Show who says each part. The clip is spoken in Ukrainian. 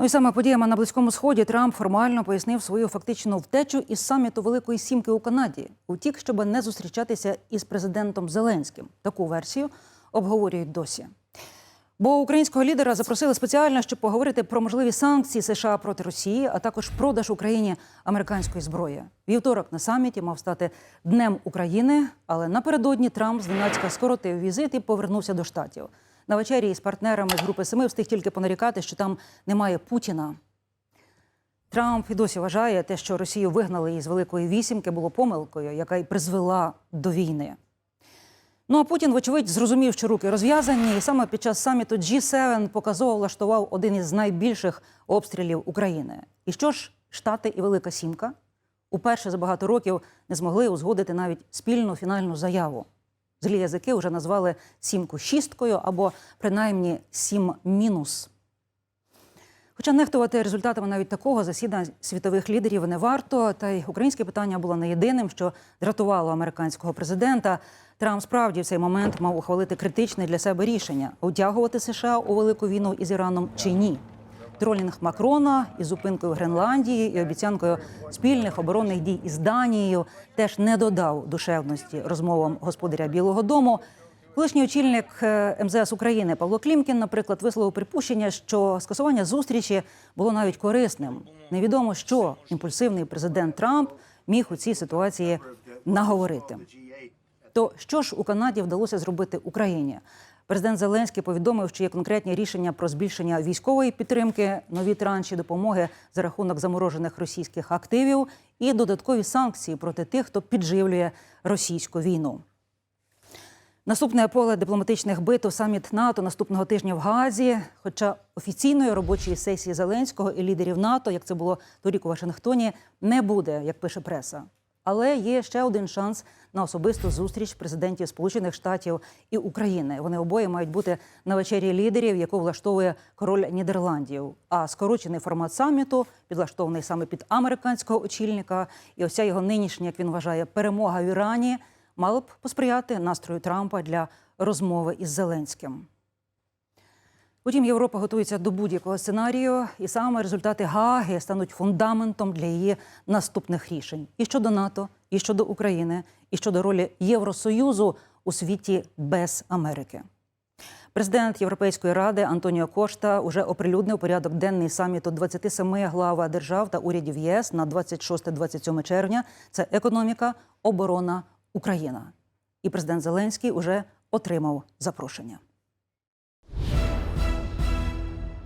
Speaker 1: Ну і саме подіями на близькому сході Трамп формально пояснив свою фактичну втечу із саміту Великої Сімки у Канаді. Утік, щоб не зустрічатися із президентом Зеленським. Таку версію обговорюють досі. Бо українського лідера запросили спеціально, щоб поговорити про можливі санкції США проти Росії, а також продаж Україні американської зброї. Вівторок на саміті мав стати Днем України, але напередодні Трамп зненацька скоротив візит і повернувся до штатів. На вечері із партнерами з групи Семи встиг тільки понарікати, що там немає Путіна. Трамп і досі вважає те, що Росію вигнали із Великої Вісімки, було помилкою, яка й призвела до війни. Ну а Путін, вочевидь, зрозумів, що руки розв'язані, і саме під час саміту G7 показово влаштував один із найбільших обстрілів України. І що ж, Штати і Велика Сімка уперше за багато років не змогли узгодити навіть спільну фінальну заяву. Злі язики вже назвали сімку шісткою або принаймні сім мінус. Хоча нехтувати результатами навіть такого засідання світових лідерів не варто, та й українське питання було не єдиним, що дратувало американського президента. Трамп справді в цей момент мав ухвалити критичне для себе рішення утягувати США у велику війну із Іраном чи ні. Тролінг Макрона із зупинкою Гренландії і обіцянкою спільних оборонних дій із Данією теж не додав душевності розмовам господаря Білого Дому. Колишній очільник е, МЗС України Павло Клімкін, наприклад, висловив припущення, що скасування зустрічі було навіть корисним. Невідомо, що імпульсивний президент Трамп міг у цій ситуації наговорити. То що ж у Канаді вдалося зробити Україні? Президент Зеленський повідомив, що є конкретні рішення про збільшення військової підтримки, нові транші допомоги за рахунок заморожених російських активів і додаткові санкції проти тих, хто підживлює російську війну. Наступне поле дипломатичних битв саміт НАТО наступного тижня в Гаазі. Хоча офіційної робочої сесії Зеленського і лідерів НАТО, як це було торік у Вашингтоні, не буде, як пише преса. Але є ще один шанс на особисту зустріч президентів Сполучених Штатів і України. Вони обоє мають бути на вечері лідерів, яку влаштовує король Нідерландів. А скорочений формат саміту підлаштований саме під американського очільника. І ось його нинішня, як він вважає, перемога в Ірані мало б посприяти настрою Трампа для розмови із Зеленським. Утім, Європа готується до будь-якого сценарію, і саме результати Гааги стануть фундаментом для її наступних рішень і щодо НАТО, і щодо України, і щодо ролі Євросоюзу у світі без Америки. Президент Європейської ради Антоніо Кошта уже оприлюднив порядок денний саміту 27 глава держав та урядів ЄС на 26-27 червня. Це економіка, оборона, Україна. І президент Зеленський уже отримав запрошення.